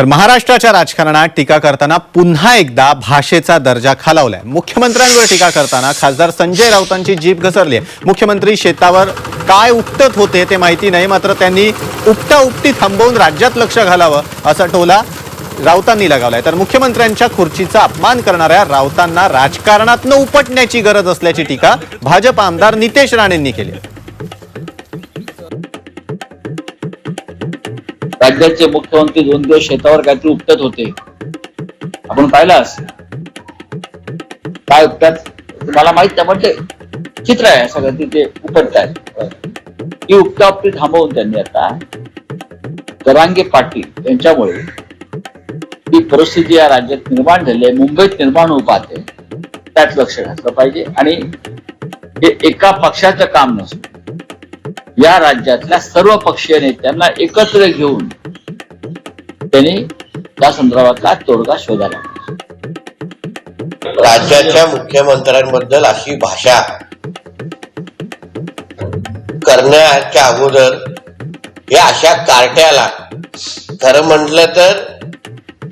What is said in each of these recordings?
तर महाराष्ट्राच्या राजकारणात टीका करताना पुन्हा एकदा भाषेचा दर्जा खालावलाय. मुख्यमंत्र्यांवर टीका करताना खासदार संजय राऊतांची जीभ घसरली आहे. मुख्यमंत्री शेतावर काय उपटत होते ते माहिती नाही मात्र त्यांनी उपटा उपटी थांबवून राज्यात लक्ष घालावं असा टोला राऊतांनी लगावलाय. तर मुख्यमंत्र्यांच्या खुर्चीचा अपमान करणाऱ्या राऊतांना राजकारणातनं उपटण्याची गरज असल्याची टीका भाजप आमदार नितेश राणेंनी केली राज्याचे मुख्यमंत्री दोन दिवस शेतावर काहीतरी उपटत होते. आपण पाहिलास? काय उपटत? तुम्हाला माहीत नाही म्हणजे चित्र आहे सगळं तिथे उपटत आहेत ही उपटापटी थांबवून त्यांनी आता जरांगे पाटील यांच्यामुळे ही परिस्थिती या राज्यात निर्माण झाली आहे. मुंबईत निर्माण होऊ पाहते. त्यात लक्ष घातलं पाहिजे. आणि हे एका पक्षाचं काम नसून या राज्यातल्या सर्व पक्षीय नेत्यांना एकत्र घेऊन त्यांनी त्या संदर्भातला तोडगा शोधायला राज्याच्या मुख्यमंत्र्यांबद्दल अशी भाषा करण्याच्या अगोदर या अशा कार्ट्याला खरं म्हटलं तर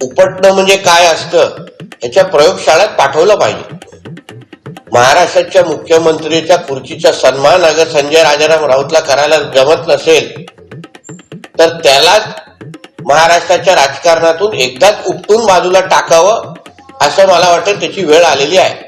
उपटणं म्हणजे काय असतं याच्या प्रयोगशाळेत पाठवलं पाहिजे. महाराष्ट्राच्या मुख्यमंत्रीच्या खुर्चीचा सन्मान अगर संजय राजाराम राऊतला करायला जमत नसेल तर त्याला महाराष्ट्राच्या राजकारणातून एकदाच उपटून बाजूला टाकावं असं मला वाटतं त्याची वेळ आलेली आहे.